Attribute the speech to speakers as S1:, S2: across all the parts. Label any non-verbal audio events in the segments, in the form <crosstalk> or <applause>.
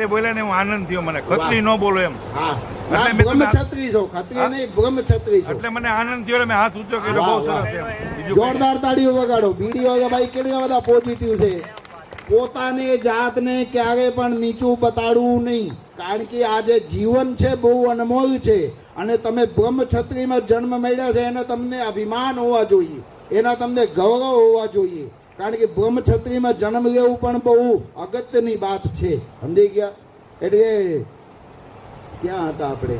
S1: એ બોલ્યા ને હું આનંદ થયો મને. ખત્રી ન બોલો એમ. એટલે મેં તમને-
S2: છો ખત્રી નહીં બ્રહ્મક્ષત્રી છો.
S1: એટલે મને આનંદ થયો મેં હાથ ઊંચો કર્યો બહુ સરસ
S2: જોરદાર તાળીઓ વગાડો. વીડિયો ભાઈ કેટલા બધા પોઝિટિવ છે. પોતાને જાતને ક્યારે પણ નીચું બતાડવું નહીં. કારણ કે આ જે જીવન છે બહુ અનમોલ છે. અને તમે બ્રહ્મક્ષત્રીમાં જન્મ મળ્યા છે એને તમને અભિમાન હોવા જોઈએ. એના તમને ગૌરવ હોવા જોઈએ. કારણ કે બ્રહ્મક્ષત્રીમાં જન્મ લેવું પણ બહુ અગત્યની વાત છે. સમજી ગયા? એટલે ક્યાં હતા આપણે?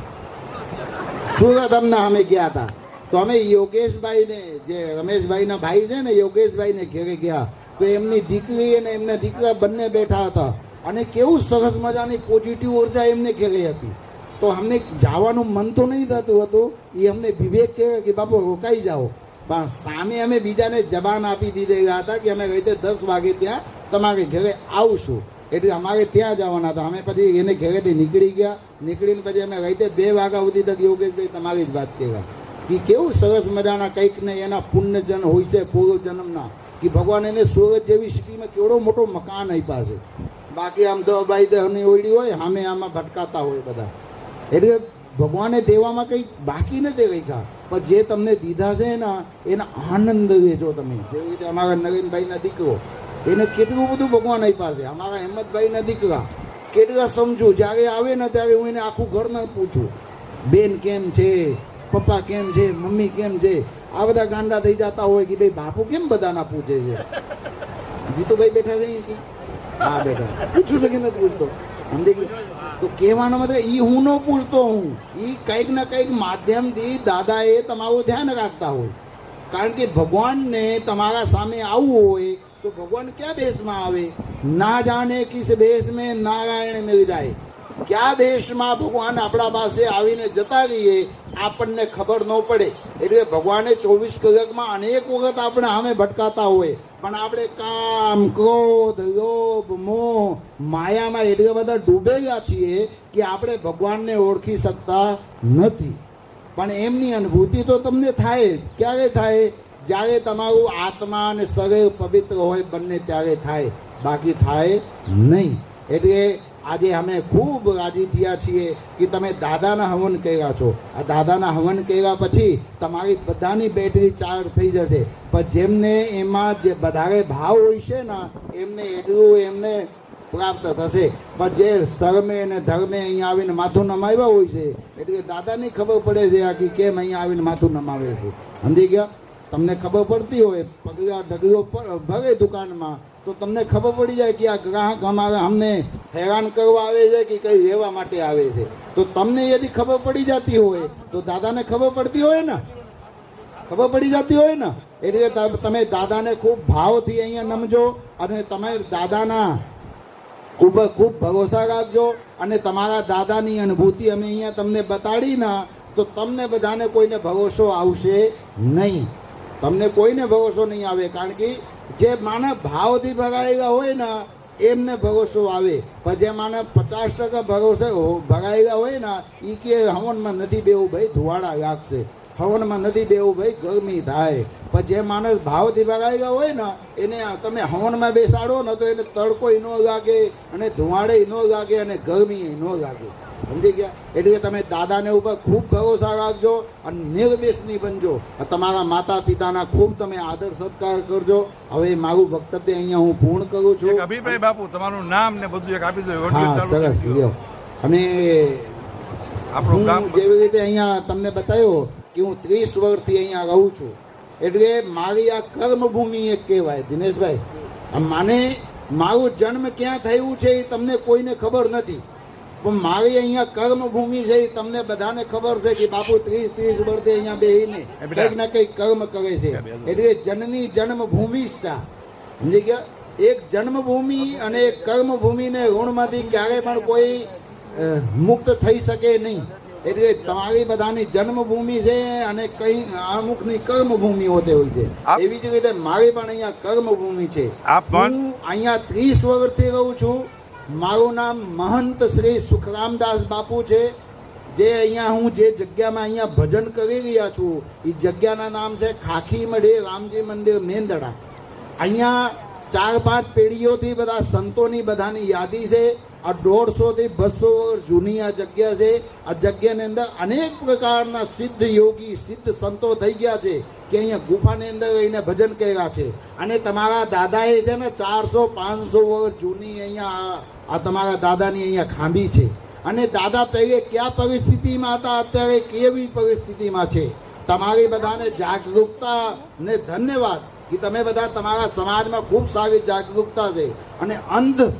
S2: સુરત અમને અમે ગયા હતા. તો અમે યોગેશભાઈને, જે રમેશભાઈના ભાઈ છે ને, યોગેશભાઈને ઘેરે ગયા. તો એમની દીકરી અને એમના દીકરા બંને બેઠા હતા. અને કેવું સરસ મજાની પોઝિટિવ ઊર્જા એમને ઘેરે હતી તો અમને જવાનું મન તો નહીં થતું હતું. એ અમને વિવેક કહેવાય કે બાપુ રોકાઈ જાઓ. પણ સામે અમે બીજાને જબાન આપી દીધેલા હતા કે અમે રીતે દસ વાગે ત્યાં તમારે ઘરે આવશું. એટલે અમારે ત્યાં જવાના હતા. અમે પછી એને ઘરેથી નીકળી ગયા. નીકળીને પછી અમે રીતે બે વાગ્યા સુધી તક યોગેશભાઈ તમારી જ વાત કહેવાય. કે કેવું સરસ મજાના કંઈક ને એના પુણ્યજન હોય છે, પૂર્વ જન્મના. કે ભગવાન એને સુરત જેવી સિટીમાં કેવડો મોટો મકાન આપ્યા છે. બાકી આમ ભાઈ દહની ઓળી હોય સામે આમાં ભટકાતા હોય બધા. એટલે ભગવાને દેવામાં કંઈક બાકી નથી રાખ્યા. પણ જે તમને દીધા છે ને, એના આનંદ વેચો તમે. જેવી રીતે અમારા નવીનભાઈના દીકરો, એને કેટલું બધું ભગવાન આપ્યા છે. અમારા હેમંતભાઈના દીકરા, કેટલા સમજુ, જ્યારે આવે ને ત્યારે હું એને આખું ઘરમાં પૂછું. બેન કેમ છે? પપ્પા કેમ છે? મમ્મી કેમ છે? આ બધા ગાંડા થઈ જતા હોય કે ભાઈ બાપુ કેમ બધાના પૂછે છે? જીતુભાઈ બેઠા છે? હા, બેઠા. પૂછું છે કે નથી પૂછતો? સમજી તો કહેવાનો મતલબ ઈ હું ન પૂછતો હું. ઈ કંઈક ને કંઈક માધ્યમથી દાદાએ તમારું ધ્યાન રાખતા હોય. કારણ કે ભગવાનને તમારા સામે આવવું હોય તો ભગવાન ક્યાં બેસમાં આવે? ના જાણે કિસ બેસ મેં નારાયણ મેળ જાય. કયા દેશમાં ભગવાન આપણા પાસે આવીને જતા રહીએ? આપણને ખબર ન પડે. એટલે ભગવાને ચોવીસ કલાકમાં અનેક વખત આપણે સામે ભટકાતા હોય. પણ આપણે કામ, ક્રોધ, લોભ, મોહ, માયામાં એટલા બધા ડૂબેલા છીએ કે આપણે ભગવાનને ઓળખી શકતા નથી. પણ એમની અનુભૂતિ તો તમને થાય ક્યારે થાય? જ્યારે તમારું આત્મા અને શરીર પવિત્ર હોય, બંને ત્યારે થાય. બાકી થાય નહીં. એટલે આજે અમે ખૂબ રાજી થયા છીએ કે તમે દાદાના હવન કર્યા છો. આ દાદાના હવન કર્યા પછી તમારી બધાની બેટરી ચાર્જ થઈ જશે. પણ જેમને એમાં જે વધારે ભાવ હોય છે ને, એમને એટલું એમને પ્રાપ્ત થશે. પણ જે શરમે અને ધર્મે અહીંયા આવીને માથું નમાવ્યા હોય છે, એટલે દાદાની ખબર પડે છે આ કે કેમ અહીંયા આવીને માથું નમાવે છે. સમજી ગયા? તમને ખબર પડતી હોય, પગલા ડગલો ભરે દુકાનમાં તો તમને ખબર પડી જાય કે આ ગ્રાહક અમારે અમને હેરાન કરવા આવે છે કે કઈ લેવા માટે આવે છે. તો તમને યદી ખબર પડી જતી હોય, તો દાદાને ખબર પડતી હોય ને? ખબર પડી જતી હોય ને? એટલે તમે દાદાને ખૂબ ભાવથી અહીંયા નમજો અને તમે દાદાના ખૂબ ખૂબ ભરોસા રાખજો અને તમારા દાદાની અનુભૂતિ અમે અહીંયા તમને બતાડી ના, તો તમને બધાને કોઈને ભરોસો આવશે નહીં. તમને કોઈને ભરોસો નહીં આવે કારણ કે જે માને ભાવથી ભરાયેલા હોય ને, એમને ભરોસો આવે. પણ જે માને પચાસ ટકા ભરોસે ભરાયેલા હોય ને એ કે હવનમાં નથી બેવું ભાઈ, ધુવાડા લાગશે હવનમાં નથી બેવું ભાઈ, ગરમી થાય. પણ જે માણસ ભાવથી ભરાયેલા હોય ને એને તમે હવનમાં બેસાડો ને તો એને તડકો ન લાગે અને ધુવાડે ન લાગે અને ગરમી ન લાગે. સમજી ગયા? એટલે તમે દાદાને ઉપર ખૂબ ભરોસા રાખજો અને નિર્વેશની બનજો. તમારા માતા પિતાના ખૂબ તમે આદર સત્કાર કરજો. હવે મારું વક્તવ્ય અહીંયા હું પૂર્ણ કરું છું.
S1: અભિપ્રાય બાપુ તમારું નામ ને બધું એક આપી દો
S2: હા સરસ અને
S1: આપણું
S2: હું જેવી રીતે અહીંયા તમને બતાવ્યો કે હું ત્રીસ વર્ષથી અહીંયા રહું છું. એટલે મારી આ કર્મભૂમિ એ કહેવાય દિનેશભાઈ. મને મારું જન્મ ક્યાં થયું છે એ તમને કોઈને ખબર નથી. પણ મારી અહીંયા કર્મભૂમિ છે એ તમને બધાને ખબર છે કે બાપુ ત્રીસ ત્રીસ વર્ષે અહીંયા બેહીને. કંઈક ના કંઈક કર્મ કરે છે. એટલે જનની જન્મભૂમિ જ છે સમજી ગયા? એક જન્મભૂમિ અને એક કર્મભૂમિને ઋણમાંથી ક્યારે પણ કોઈ મુક્ત થઈ શકે નહીં. એટલે તમારી બધાની જન્મભૂમિ છે અને કઈ અમુકની કર્મભૂમિ હોતી હોય છે. એવી જ રીતે મારી પણ અહીંયા કર્મભૂમિ છે. હું અહીંયા ત્રીસ વર્ષથી રહું છું. મારું નામ મહંત શ્રી સુખરામદાસ બાપુ છે. જે અહીંયા હું જે જગ્યામાં અહીંયા ભજન કરી રહ્યા છું એ જગ્યાના નામ છે ખાખી મઢે રામજી મંદિર મેંદડા. અહીંયા ચાર પાંચ પેઢીઓથી બધા સંતોની બધાની યાદી છે. આ દોઢસો થી બસો વર્ષ જૂની આ જગ્યા છે. આ જગ્યાની અંદર અનેક પ્રકારના સિદ્ધ યોગી, સિદ્ધ સંતો થઈ ગયા છે કે અહીંયા ગુફાની અંદર એને ભજન કર્યા છે. અને તમારા દાદાએ છે ને ચારસો, પાંચસો વર્ષ જૂની અહીંયા આ તમારા દાદાની અહીંયા ખાંભી છે. અને દાદા પહેલે કયા પરિસ્થિતિમાં હતા? અત્યારે કેવી પરિસ્થિતિમાં છે? તમારી બધાને જાગૃતતા ને ધન્યવાદ કે તમે બધા તમારા સમાજમાં ખૂબ સારી જાગૃતતા છે. અને અંધ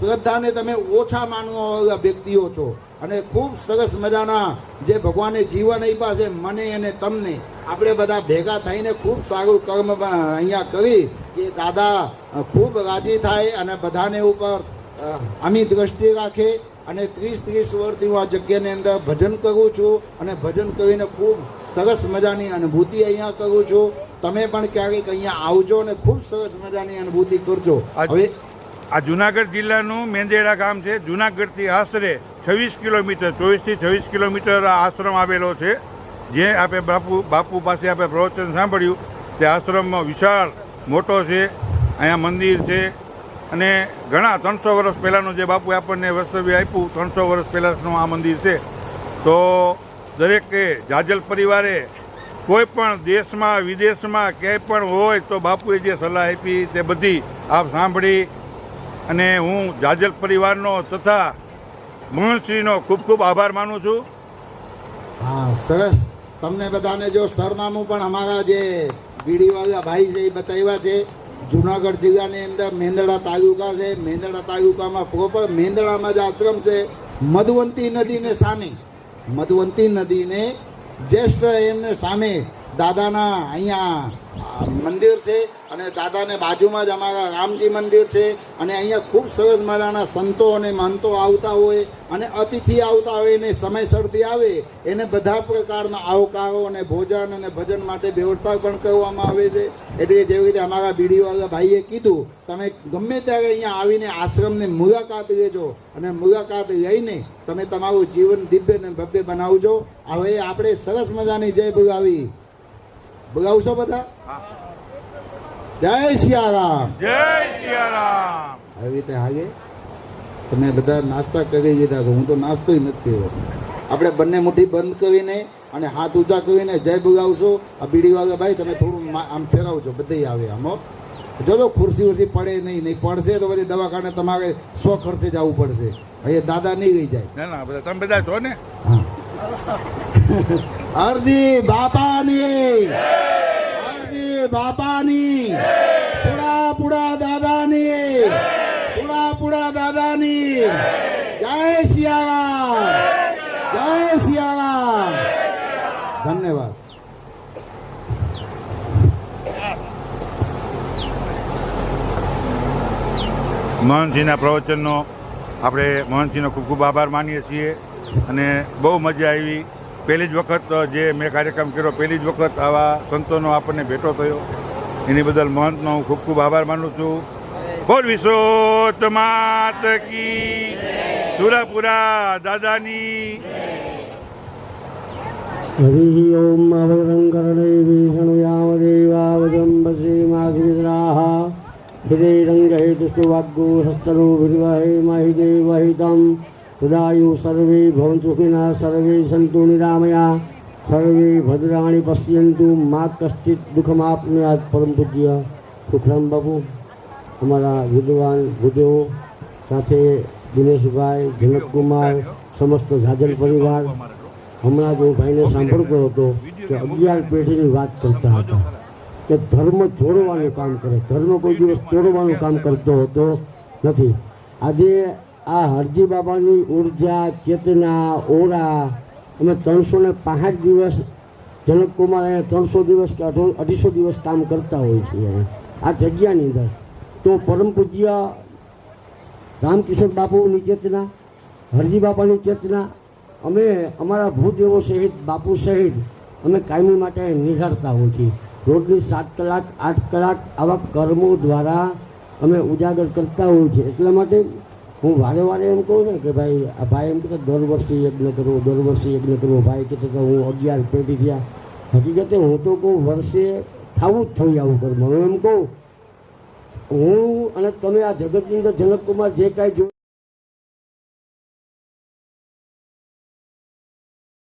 S2: શ્રદ્ધાને તમે ઓછા માનવા વ્યક્તિઓ છો. અને ખૂબ સરસ મજાના જે ભગવાને જીવન આપ્યા છે મને અને તમને. આપણે બધા ભેગા થઈને ખૂબ સારું કર્મ અહીંયા કરી કે દાદા ખૂબ રાજી થાય અને બધાને ઉપર આમી દ્રષ્ટિ રાખે અને ત્રીસ ત્રીસ વર્ષથી હું આ જગ્યાની અંદર ભજન કરું છું અને ભજન કરીને ખૂબ સરસ મજાની અનુભૂતિ અહીંયા કરું છું. તમે પણ ક્યારેક અહીંયા આવજો અને ખૂબ સરસ મજાની અનુભૂતિ કરજો. હવે
S1: આ જુનાગઢ જિલ્લાનું મેંદેડા ગામ છે. જુનાગઢથી આશરે છવ્વીસ કિલોમીટર, ચોવીસથી છવ્વીસ કિલોમીટર આશ્રમ આવેલો છે. જે આપણે બાપુ બાપુ પાસે આપણે પ્રવચન સાંભળ્યું તે આશ્રમ વિશાળ મોટો છે, અહીંયા મંદિર છે. અને ઘણા ત્રણસો વર્ષ પહેલાંનું જે બાપુએ આપણને વસ્તવ્ય આપ્યું, ત્રણસો વર્ષ પહેલાંનું આ મંદિર છે. તો દરેકે જાજલ પરિવારે કોઈ પણ દેશમાં, વિદેશમાં ક્યાંય પણ હોય તો બાપુએ જે સલાહ આપી તે બધી આપ સાંભળી અને હું જાજલ પરિવારનો તથા મહંતશ્રીનો ખૂબ ખૂબ આભાર માનું છું.
S2: હા, સરસ. તમને બધાને જો સરનામું પણ અમારા જે બીડીવાળા ભાઈ છે એ બતાવ્યા છે, જુનાગઢ જિલ્લાની અંદર મેંદડા તાલુકા છે. મેંદડા તાલુકામાં પ્રોપર મેંદડામાં જ આશ્રમ છે. મધવંતી નદીને સામે. મધવંતી નદીને જ્યેષ્ઠ એમને સામે દાદાના અહીંયા મંદિર છે અને દાદાને બાજુમાં જ અમારા રામજી મંદિર છે અને અહીંયા ખૂબ સરસ મજાના સંતો અને મહંતો આવતા હોય અને અતિથિ આવતા હોય એને સમયસરથી આવે, એને બધા પ્રકારના આવકારો અને ભોજન અને ભજન માટે વ્યવસ્થા પણ કરવામાં આવે છે. એટલે જેવી રીતે અમારા બીડીવાળા ભાઈએ કીધું, તમે ગમે ત્યારે અહીંયા આવીને આશ્રમની મુલાકાત લેજો અને મુલાકાત લઈને તમે તમારું જીવન દિવ્ય અને ભવ્ય બનાવજો. હવે આપણે સરસ મજાની જય બોલાવી બોલાવશો બધા? જય સિયારામ.
S1: જય સિયારામ.
S2: આવી રીતે હાગે તમે બધા નાસ્તા કરી લીધા છો. હું તો નાસ્તો નથી કર્યો. આપણે બંને મુઠ્ઠી બંધ કરીને અને હાથ ઊંચા કરીને જય બોલાવશો આ બીડી વાગે ભાઈ તમે થોડું આમ ફેરવજો. બધે આવે આમ. જોજો ખુરશી ઉરશી પડે નહીં નહીં પડશે તો પછી દવાખાને તમારે સો ખર્ચે જવું પડશે. અહીંયા દાદા નહીં ગઈ જાય.
S1: ના ના બધા તમે બધા છો ને?
S2: હા. <laughs> અરજી બાપાની. બાપાની. પુડા પુડા દાદાની. પુડા પુડા દાદાની. જય સિયારામ જય સિયારામ ધન્યવાદ.
S1: મહંતસિંહના પ્રવચનનો આપણે મહંતસિંહનો ખૂબ ખૂબ આભાર માનીએ છીએ અને બહુ મજા આવી. પહેલી જ વખત જે મેં કાર્યક્રમ કર્યો, પહેલી જ વખત આવા સંતોનો આપણને ભેટો થયો. એની બદલ મહંતનો હું ખૂબ ખૂબ આભાર માનું છું. બોલ વિશ્વત માત કી સુરાપુરા દાદાની
S3: હરિ ઓમ અવરંકરણે વિષ્ણુયામદેવાવજંબસે માઘિદ્રાહ હૃદયરંગહે દુષ્ટવાગ્ગો હસ્તરો વિર્વહે મહિ દેવહિતમ સદાયુ સર્વે ભવંતુ સુખિના સર્વે સંતુ નિરામયા સર્વે ભદ્રાણી પશ્યંતુ મા કશ્ચિત દુઃખમ આપને આજ પરમ પૂજ્ય સુખરામ બાપુ અમારા વિદ્વાન વિદેવો સાથે દિનેશભાઈ જનકકુમાર સમસ્ત જાજલ પરિવાર હમણાં જ હું ભાઈને સાંભળતો હતો કે અગિયાર પેઢીની વાત કરતા હતા કે ધર્મ જોડવાનું કામ કરે ધર્મ કોઈ દિવસ ચોરવાનું કામ કરતો હતો નથી આજે આ હરજી બાબાની ઊર્જા, ચેતના ઓરા અમે ત્રણસો ને પાંસઠ દિવસ જનકકુમાર અહીંયા ત્રણસો દિવસ કે અઢો- અઢીસો દિવસ કામ કરતા હોય છે આ જગ્યાની અંદર. તો પરમ પૂજ્ય રામકિશોર બાપુની ચેતના, હરજી બાપાની ચેતના, અમે અમારા ભૂદેવો સહિત, બાપુ સહિત, અમે કાયમી માટે નિહાળતા હોઈએ છીએ. રોજની સાત કલાક, આઠ કલાક આવા કર્મો દ્વારા અમે ઉજાગર કરતા હોઈએ છીએ. એટલા માટે હું વારે વારે એમ કહું ને કે ભાઈ, આ ભાઈ એમ કહેતા દર વર્ષે યજ્ઞ કરવો દર વર્ષે યજ્ઞ કરવો ભાઈ કે હું અગિયાર પેઢી થયા. હકીકતે હું તો કહું વર્ષે થવું જ થયું આવું કર્મ. હું એમ કહું, હું અને તમે આ જગતની અંદર જનકકુમાર જે કાંઈ જો